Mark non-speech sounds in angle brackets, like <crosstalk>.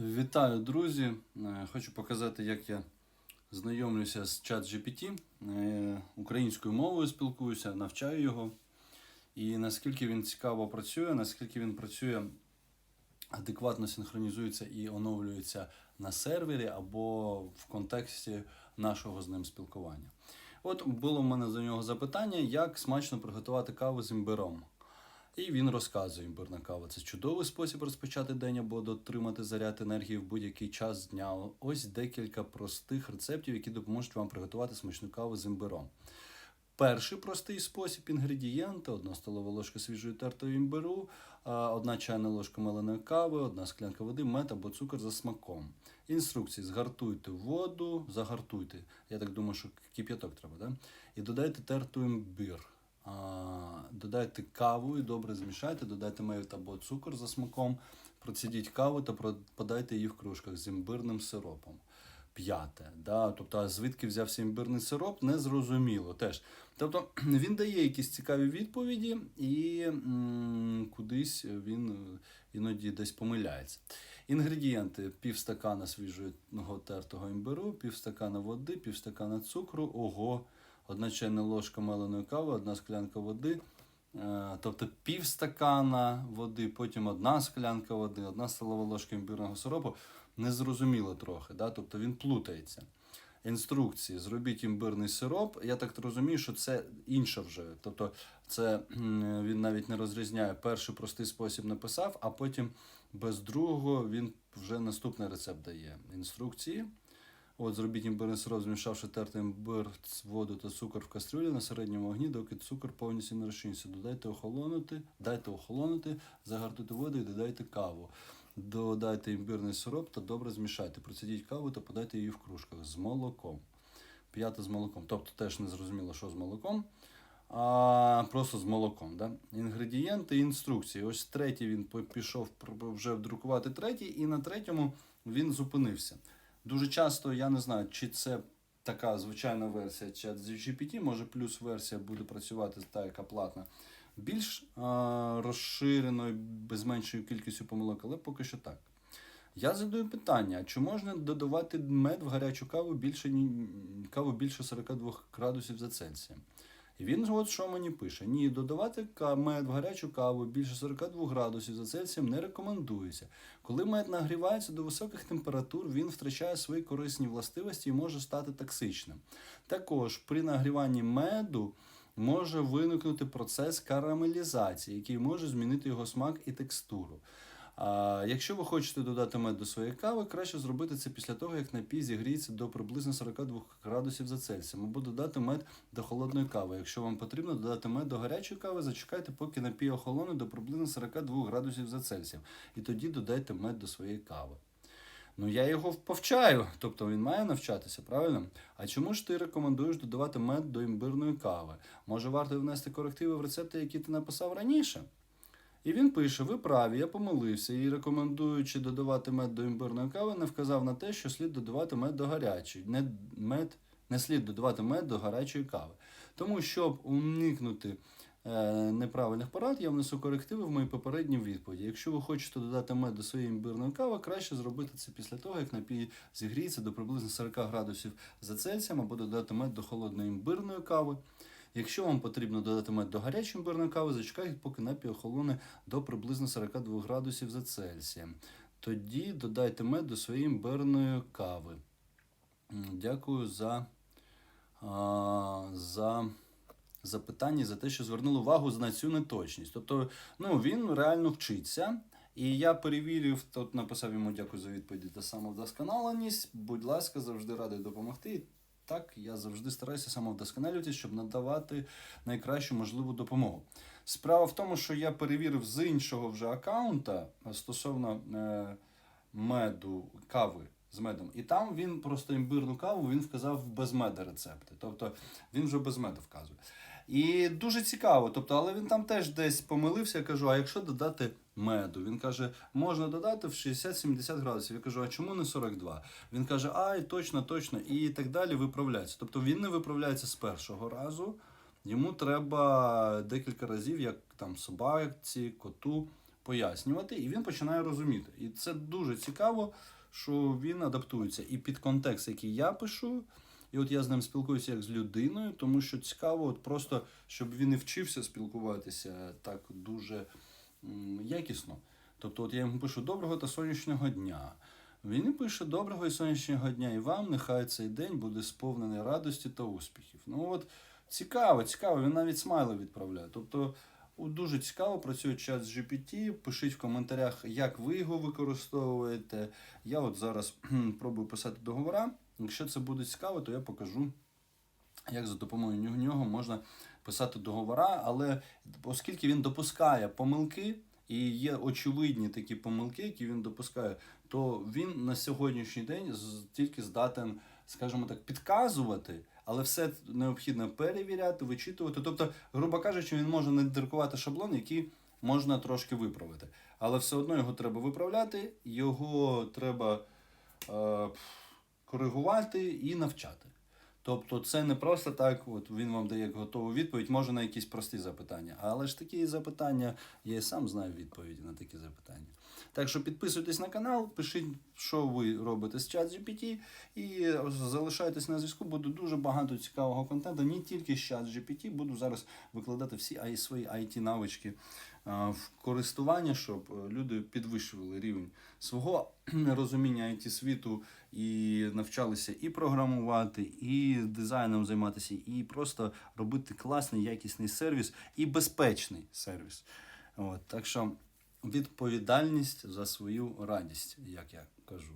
Вітаю, друзі! Е, Хочу показати, як я знайомлюся з чат GPT. Е, Українською мовою спілкуюся, навчаю його. І наскільки він цікаво працює, наскільки він працює адекватно синхронізується і оновлюється на сервері або в контексті нашого з ним спілкування. От було в мене до нього запитання, як смачно приготувати каву з імбиром. І він розказує імбирна кава. Це чудовий спосіб розпочати день або дотримати заряд енергії в будь-який час дня. Ось декілька простих рецептів, які допоможуть вам приготувати смачну каву з імбиром. Перший простий спосіб інгредієнти: одна столова ложка свіжої тертої імбиру, одна чайна ложка меленої кави, одна склянка води, мед або цукор за смаком. Інструкції: згартуйте воду, загартуйте. Я так думаю, що кип'яток треба, да? І додайте терту імбир. Додайте каву і добре змішайте, додайте мед або цукор за смаком, процідіть каву та подайте її в кружках з імбирним сиропом. П'яте. Да? Тобто, звідки взявся імбирний сироп, незрозуміло теж. Тобто <clears throat> він дає якісь цікаві відповіді, і м, кудись він е, іноді десь помиляється. Інгредієнти: пів стакана свіжого тертого імбиру, пів стакана води, пів стакана цукру, ого, одна чайна ложка меленої кави, одна склянка води. Е, Тобто пів стакана води, потім одна склянка води, одна столова ложка імбирного сиропу. Незрозуміло трохи, да? тобто він плутається. Інструкції: зробіть імбирний сироп. Я так розумію, що це інше вже. Тобто, це він навіть не розрізняє. Перший простий спосіб написав, а потім без другого він вже наступний рецепт дає. Інструкції. От, зробіть імбирний сироп, змішавши тертий імбир, воду та цукор в кастрюлі на середньому вогні, доки цукор повністю не розчиниться. Додайте охолонути, дайте охолонути, загартуйте воду і додайте каву. Додайте імбирний сироп та добре змішайте. Процідіть каву та подайте її в кружках з молоком. П'яте з молоком. Тобто теж не зрозуміло, що з молоком, а просто з молоком. Да? Інгредієнти і інструкції. Ось третій він пішов вже вдрукувати третій, і на третьому він зупинився. Дуже часто я не знаю, чи це така звичайна версія чат з GPT, може плюс версія буде працювати та, яка платна, більш а, розширеною, без меншою кількістю помилок, але поки що так. Я задаю питання: чи можна додавати мед в гарячу каву більше, каву більше 42 градусів за Цельсієм? І він от що мені пише: ні, додавати мед в гарячу каву більше 42 градусів за Цельсієм не рекомендується. Коли мед нагрівається до високих температур, він втрачає свої корисні властивості і може стати токсичним. Також при нагріванні меду може виникнути процес карамелізації, який може змінити його смак і текстуру. А якщо ви хочете додати мед до своєї кави, краще зробити це після того, як напій зігріється до приблизно 42 градусів за Цельсієм, або додати мед до холодної кави. Якщо вам потрібно додати мед до гарячої кави, зачекайте, поки напій охолоне до приблизно 42 градусів за Цельсієм. І тоді додайте мед до своєї кави. Ну, я його повчаю, тобто він має навчатися, правильно? А чому ж ти рекомендуєш додавати мед до імбирної кави? Може, варто внести корективи в рецепти, які ти написав раніше? І він пише: ви праві, я помилився і рекомендуючи додавати мед до імбирної кави, не вказав на те, що слід додавати мед до гарячої. Не, мед, не слід додавати мед до гарячої кави. Тому, щоб уникнути е, неправильних порад, я внесу корективи в мої попередні відповіді. Якщо ви хочете додати мед до своєї імбирної кави, краще зробити це після того, як напій зігріється до приблизно 40 градусів за Цельсієм, або додати мед до холодної імбирної кави. Якщо вам потрібно додати мед до гарячої імбирної кави, зачекайте, поки напій охолоне до приблизно 42 градусів за Цельсієм. Тоді додайте мед до своєї імбирної кави. Дякую за, а, за запитання, за те, що звернули увагу на цю неточність. Тобто, ну, він реально вчиться. І я перевірив, тут написав йому дякую за відповіді та самовдосконаленість. Будь ласка, завжди радий допомогти. Так, я завжди стараюся самовдосконалюватися, щоб надавати найкращу можливу допомогу. Справа в тому, що я перевірив з іншого вже аккаунта стосовно е, меду, кави з медом. І там він просто імбирну каву він вказав без меда рецепти. Тобто він вже без меду вказує. І дуже цікаво, тобто, але він там теж десь помилився. Я кажу: а якщо додати меду? Він каже, можна додати в 60-70 градусів. Я кажу, а чому не 42? Він каже, ай, точно, точно, і так далі виправляється. Тобто він не виправляється з першого разу. Йому треба декілька разів, як там собаці, коту, пояснювати, і він починає розуміти. І це дуже цікаво, що він адаптується і під контекст, який я пишу. І от я з ним спілкуюся як з людиною, тому що цікаво, от просто щоб він і вчився спілкуватися так дуже якісно. Тобто, от я йому пишу доброго та сонячного дня. Він і пише доброго і сонячного дня, і вам нехай цей день буде сповнений радості та успіхів. Ну от цікаво, цікаво, він навіть смайли відправляє. Тобто дуже цікаво працює чат з GPT. Пишіть в коментарях, як ви його використовуєте. Я от зараз пробую писати договора. Якщо це буде цікаво, то я покажу, як за допомогою нього- можна писати договора. Але оскільки він допускає помилки, і є очевидні такі помилки, які він допускає, то він на сьогоднішній день тільки здатен, скажімо так, підказувати, але все необхідно перевіряти, вичитувати. Тобто, грубо кажучи, він може надрукувати шаблон, який можна трошки виправити. Але все одно його треба виправляти, його треба е, коригувати і навчати. Тобто це не просто так, от він вам дає готову відповідь, може на якісь прості запитання. Але ж такі запитання, я і сам знаю відповіді на такі запитання. Так що підписуйтесь на канал, пишіть, що ви робите з ChatGPT, і залишайтесь на зв'язку. Буде дуже багато цікавого контенту. Не тільки з ChatGPT, буду зараз викладати всі свої it навички в користування, щоб е, люди підвищували рівень свого <clears throat> розуміння it світу і навчалися і програмувати, і дизайном займатися, і просто робити класний, якісний сервіс і безпечний сервіс. От, так що відповідальність за свою радість, як я кажу.